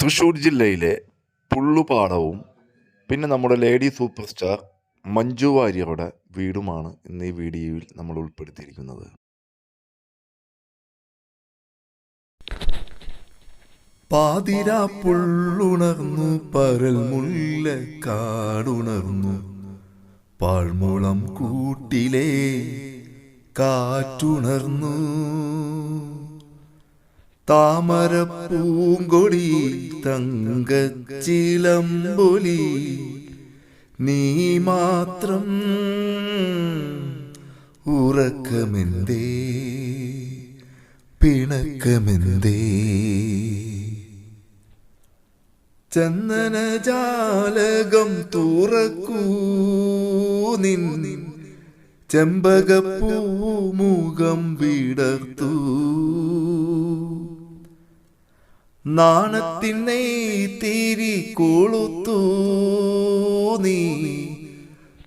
തൃശ്ശൂർ ജില്ലയിലെ പുള്ളുപാടവും പിന്നെ നമ്മുടെ ലേഡി സൂപ്പർ സ്റ്റാർ മഞ്ജു വാര്യരുടെ വീടുമാണ് ഇന്ന് ഈ വീഡിയോയിൽ നമ്മൾ ഉൾപ്പെടുത്തിയിരിക്കുന്നത്. പാതിരാപ്പുള്ളുണർന്നു പരൽ മുല്ല കാടുണർന്നു. പാഴ്മുളം കൂട്ടിലേ കാറ്റുണർന്നു. താമര പൂങ്കൊടി തങ്കച്ചിലമ്പൊലി നീ മാത്രം ഉറക്കമെന്തേ? പിണക്കമെന്തേ? ചന്ദനജാലകം തുറക്കൂ നിൻ ചെമ്പകപ്പൂമുഖം വിടർത്തു. നാണത്തിനെ തീരി കൊളുത്തു നീ.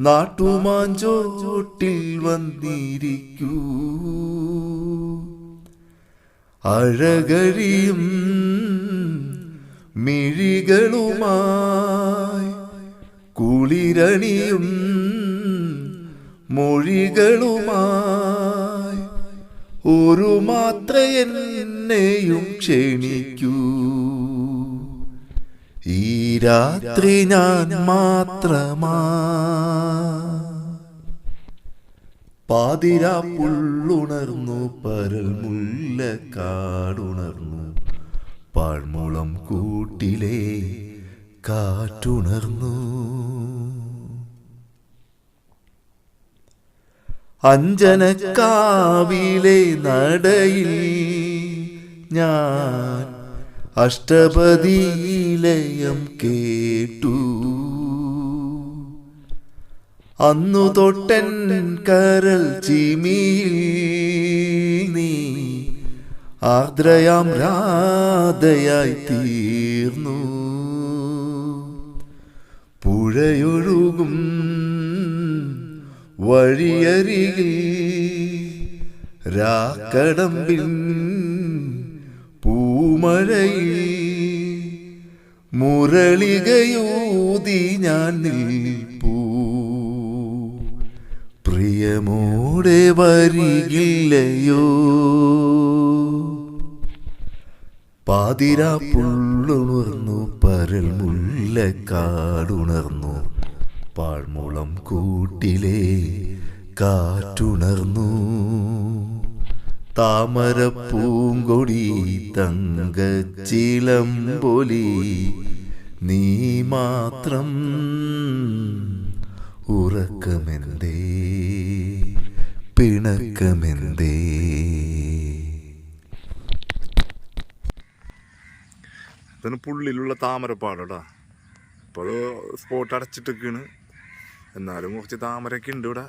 നാട്ടുമാഞ്ചോട്ടിൽ വന്നിരിക്കൂ. അഴകരിയും മിഴികളുമായി കുളിരണിയും മൊഴികളുമായി ഒരു മാത്ര എന്നെയും ക്ഷണിക്കൂ. ഈ രാത്രി ഞാൻ മാത്രമാ. പാതിരാ പുള്ളുണർന്നു പരൽ മുല്ല കാടുണർന്നു. പാഴ്മുളം കൂട്ടിലെ കാറ്റുണർന്നു. അഞ്ജനക്കാവിലെ നടയിൽ ഞാൻ അഷ്ടപതിയിലയം കേട്ടു. അന്നു തൊട്ടൻ കരൽ ചിമിയിൽ നീ ആദ്രയാം രാധയായി തീർന്നു. പുഴയൊഴുകും വഴിയരികിൽ രാക്കടമ്പിൽ പൂമഴയിൽ മുരളികയൂതി ഞാൻ നിൽപ്പൂ. പ്രിയമോടെ വരികില്ലയോ. പാതിരാ പുള്ളുണർന്നു പരൽ മുല്ലക്കാടുണർന്നു പാഴ്മുളം കൂട്ടിലെ കാറ്റുണർന്നു. താമര പൂങ്കൊടി തങ്കച്ചിലമ്പൊലി നീ മാത്രം ഉറക്കമെന്തേ? പിണക്കമെന്തേ? അതിന് പുള്ളിലുള്ള താമരപ്പാടാ ഇപ്പോൾ സ്പോട്ട് അടച്ചിട്ടൊക്കെയാണ്. എന്നാലും കുറച്ച് താമരയൊക്കെ ഉണ്ട് ഇവിടെ.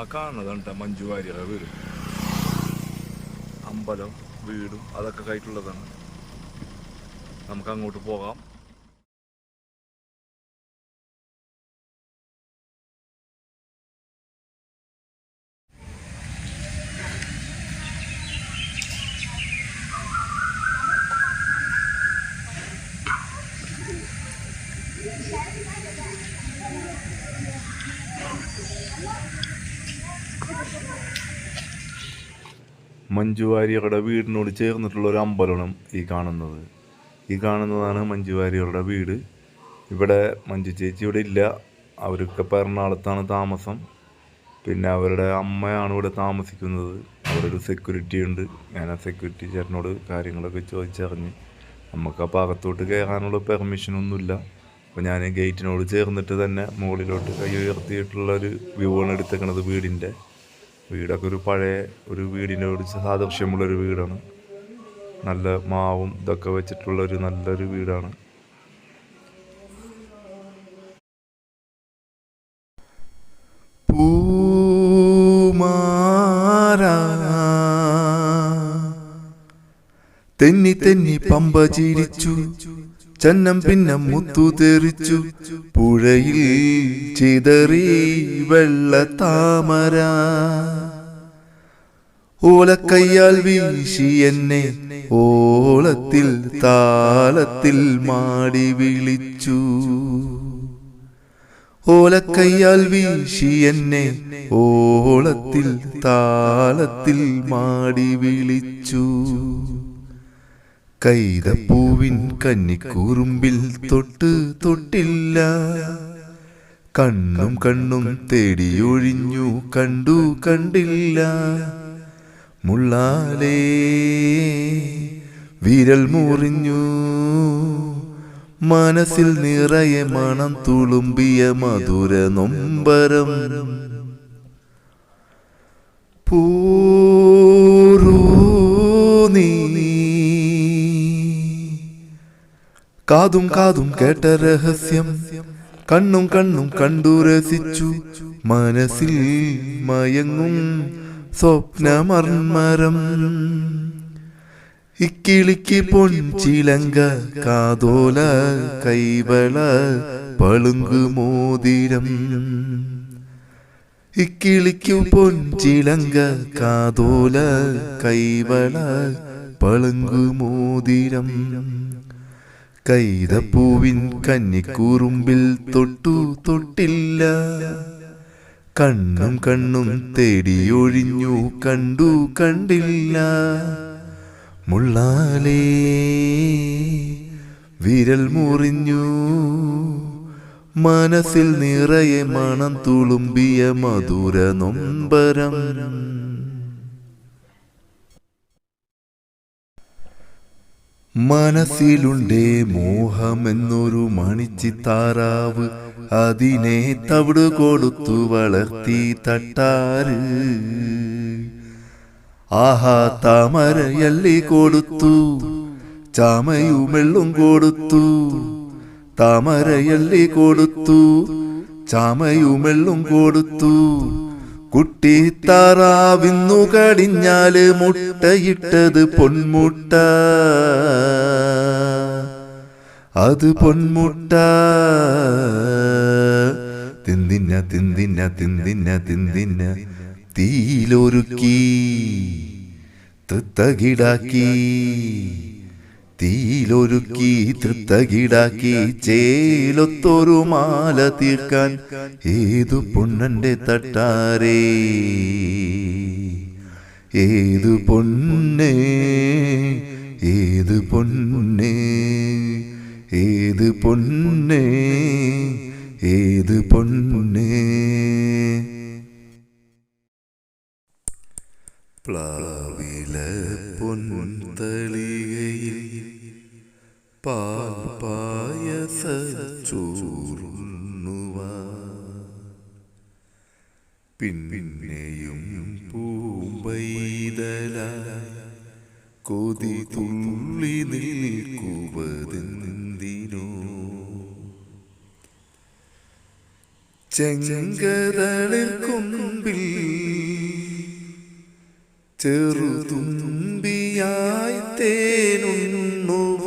ആ മഞ്ജു വാര്യരുടെ വീട്. അമ്പലം വീടും അതൊക്കെ കഴിഞ്ഞിട്ടുള്ളതാണ് നമുക്ക് അങ്ങോട്ട് പോകാം. മഞ്ജു വാര്യരുടെ വീടിനോട് ചേർന്നിട്ടുള്ള ഒരു അമ്പലമാണ് ഈ കാണുന്നത്. ഈ കാണുന്നതാണ് മഞ്ജു വാര്യരുടെ വീട്. ഇവിടെ മഞ്ജു ചേച്ചി ഇവിടെ ഇല്ല. അവരൊക്കെ പെരുന്നാളത്താണ് താമസം. പിന്നെ അവരുടെ അമ്മയാണ് ഇവിടെ താമസിക്കുന്നത്. അവിടെ ഒരു സെക്യൂരിറ്റി ഉണ്ട്. ഞാൻ ആ സെക്യൂരിറ്റി ചേട്ടനോട് കാര്യങ്ങളൊക്കെ ചോദിച്ചറിഞ്ഞ് നമുക്ക് ആ അകത്തോട്ട് കയറാനുള്ള പെർമിഷനൊന്നുമില്ല അപ്പോൾ ഞാൻ ഗേറ്റിനോട് ചേർന്നിട്ട് തന്നെ മുകളിലോട്ട് കൈ ഉയർത്തിയിട്ടുള്ള ഒരു വ്യൂ ആണ് എടുത്തേക്കണത് വീടിന്റെ വീടൊക്കെ ഒരു പഴയ ഒരു വീടിനോട് സാദൃശ്യമുള്ളൊരു വീടാണ്. നല്ല മാവും ഇതൊക്കെ വെച്ചിട്ടുള്ള ഒരു നല്ലൊരു വീടാണ്. തെന്നി തെന്നി പമ്പ ചിരിച്ചു ചന്നം പിന്നെ മുത്തു തെറിച്ചു പുഴയിൽ ചിതറി വെള്ള താമര. ഓലക്കയ്യാൽ വീശി എന്നെ ഓളത്തിൽ താളത്തിൽ മാടി വിളിച്ചു. ഓലക്കയ്യാൽ വീശി എന്നെ ഓളത്തിൽ താളത്തിൽ മാടി വിളിച്ചു. കൈതപ്പൂവിൻ കന്നിക്കൂറുമ്പിൽ തൊട്ട് തൊട്ടില്ല. കണ്ണും കണ്ണും തേടിയൊഴിഞ്ഞു കണ്ടു കണ്ടില്ല. മുള്ളാലേ. വിരൽ മുറിഞ്ഞു. മനസ്സിൽ നിറയെ മണം തുളുമ്പിയ മധുര നൊമ്പരം. പൂരൂ നീ. കാതും കാതും കേട്ട രഹസ്യം. കണ്ണും കണ്ണും കണ്ടു രസിച്ചു. മനസ്സിൽ മയങ്ങും. സ്വപ്നമർമരം ഇക്കിളിക്ക് പൊൻചിലങ്ക കാതോല കൈവള പളുങ്കു മോതിരം. ഇക്കിളിക്കു പൊൻചിലങ്ക കാതോല കൈവള പളുങ്കു മോതിരം. കൈതപ്പൂവിൻ കന്നിക്കൂറുമ്പിൽ തൊട്ടു തൊട്ടില്ല. കണ്ണും കണ്ണും തേടിയൊഴിഞ്ഞു. കണ്ടു കണ്ടില്ല. മുള്ളാലേ. വിരൽ മുറിഞ്ഞു. മനസ്സിൽ നിറയെ മണം തുളുമ്പിയ മധുര നൊമ്പരം. മനസ്സിലുണ്ടേ മോഹമെന്നൊരു മണിച്ചിത്താറാവ്. അതിനെ തവിട് കൊടുത്തു വളർത്തി തട്ടാറ്. ആഹാ താമരയല്ലി കൊടുത്തു. ചാമയുമെള്ളും കൊടുത്തു. താമരയല്ലി കൊടുത്തു. ചാമയുമെള്ളും കൊടുത്തു. കുട്ടി താറാവിന്നു കടിഞ്ഞാൽ മുട്ടയിട്ടത് പൊന്മുട്ട അത് പൊന്മുട്ട. തിന്തിന്ന തിന്തിന്ന തിന്തിന്ന തിന്തിന്ന തീയിലൊരുക്കി. തൃത്തകിടാക്കി. തീയിലൊരുക്കി തൃത്തകിടാക്കി. ചേലൊത്തൊരു മാല തീർക്കാൻ ഏതു പൊണ്ണന്റെ തട്ടാരേ? ഏതു പൊന്നേ? ഏതു പൊന്നേ? ഏത് പൊന്നേ ഏത് പൊന്നേ. പ്ലാവില പൊൻതളികയിൽ പാൽ പായസ ചോറുണ്ണുവ പിന്നെയും പൂമ്പൈതല കൊതി തുള്ളി നിൽക്കുവതെന്തിനോ ചെങ്കതളിൽ കൊമ്പിൽ ചെറുതുമ്പിയായി തേനുണ്ണുവാൻ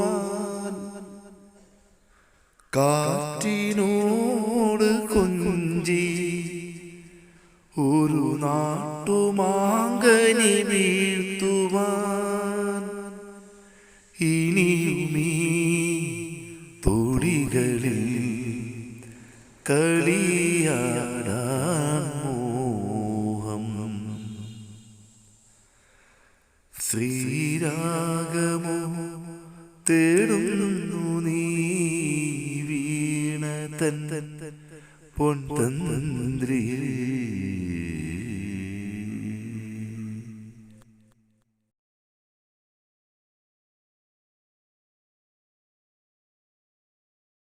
കാറ്റിനോട് കൊഞ്ചി ഒരു നാട്ടുമാങ്കനി വീഴ്ത്തുവാൻ ശ്രീരാഗമോ തേടുന്നു നീ വീണ തൻ പൊൻതന്ത്രിയേ